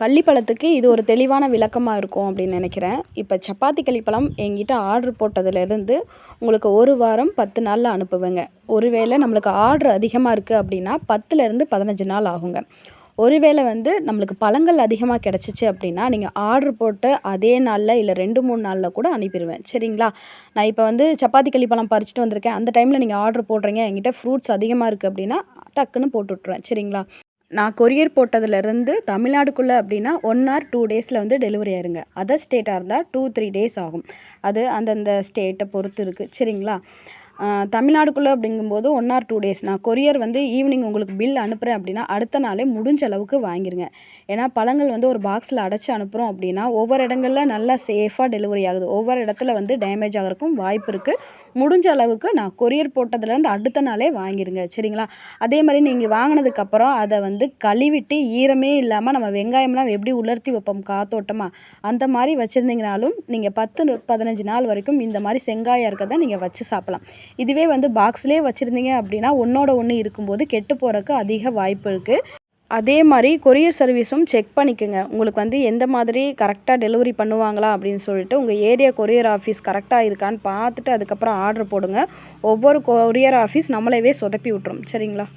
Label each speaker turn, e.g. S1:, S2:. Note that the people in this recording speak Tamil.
S1: கள்ளிப்பழத்துக்கு இது ஒரு தெளிவான விளக்கமாக இருக்கும் அப்படின்னு நினைக்கிறேன். இப்போ சப்பாத்தி கள்ளிப்பழம் என்கிட்ட ஆர்டர் போட்டதுலேருந்து உங்களுக்கு ஒரு வாரம் பத்து நாளில் அனுப்புவேங்க. ஒருவேளை நம்மளுக்கு ஆர்டர் அதிகமாக இருக்குது அப்படின்னா பத்துலேருந்து பதினஞ்சு நாள் ஆகுங்க. ஒருவேளை வந்து நம்மளுக்கு பழங்கள் அதிகமாக கிடச்சிச்சு அப்படின்னா நீங்கள் ஆர்டர் போட்டு அதே நாளில் இல்லை ரெண்டு மூணு நாளில் கூட அனுப்பிடுவேன் சரிங்களா? நான் இப்போ வந்து சப்பாத்தி கள்ளிப்பழம் பறிச்சுட்டு வந்திருக்கேன். அந்த டைமில் நீங்கள் ஆர்டர் போடுறீங்க என்கிட்ட ஃப்ரூட்ஸ் அதிகமாக இருக்குது அப்படின்னா டக்குன்னு போட்டு விட்ருவேன் சரிங்களா? நான் கொரியர் போட்டதுலேருந்து தமிழ்நாடுக்குள்ளே அப்படின்னா ஒன் ஆர் டூ டேஸில் வந்து டெலிவரி ஆயிருங்க. அதர் ஸ்டேட்டாக இருந்தால் டூ த்ரீ டேஸ் ஆகும். அது அந்தந்த ஸ்டேட்டை பொறுத்து இருக்குது சரிங்களா? தமிழ்நாடுக்குள்ளே அப்படிங்கும்போது ஒன் ஆர் டூ டேஸ் நான் கொரியர் வந்து ஈவினிங் உங்களுக்கு பில் அனுப்புகிறேன் அப்படின்னா அடுத்த நாளே முடிஞ்ச அளவுக்கு வாங்கிருங்க. ஏன்னா பழங்கள் வந்து ஒரு பாக்ஸில் அடைச்சி அனுப்புகிறோம் அப்படின்னா ஒவ்வொரு இடங்களில் நல்லா சேஃபாக டெலிவரி ஆகுது. ஒவ்வொரு இடத்துல வந்து டேமேஜ் ஆகிறதுக்கும் வாய்ப்பு இருக்குது முடிஞ்ச அளவுக்கு நான் கொரியர் போட்டதுலேருந்து அடுத்த நாளே வாங்கிருங்க. சரிங்களா? அதே மாதிரி நீங்கள் வாங்கினதுக்கப்புறம் அதை வந்து கழுவிட்டு ஈரமே இல்லாமல் நம்ம வெங்காயம்லாம் எப்படி உலர்த்தி வைப்போம்? காத்தோட்டமாக அந்த மாதிரி வச்சுருந்தீங்கனாலும் நீங்கள் பத்து பதினஞ்சு நாள் வரைக்கும் இந்த மாதிரி செங்காயாக இருக்கிறத நீங்கள் வச்சு சாப்பிட்லாம். இதுவே வந்து பாக்ஸ்லேயே வச்சுருந்தீங்க அப்படின்னா ஒன்றோட ஒன்று இருக்கும்போது கெட்டு போகிறக்கு அதிக வாய்ப்பு இருக்குது அதே மாதிரி கொரியர் சர்வீஸும் செக் பண்ணிக்கோங்க. உங்களுக்கு வந்து எந்த மாதிரி கரெக்டாக டெலிவரி பண்ணுவாங்களா அப்படின்னு சொல்லிட்டு உங்கள் ஏரியா கொரியர் ஆஃபீஸ் கரெக்டாக இருக்கான்னு பார்த்துட்டு அதுக்கப்புறம் ஆர்டர் போடுங்க. ஒவ்வொரு கொரியர் ஆஃபீஸ் நம்மளவே சொதப்பி விட்டுரும். சரிங்களா?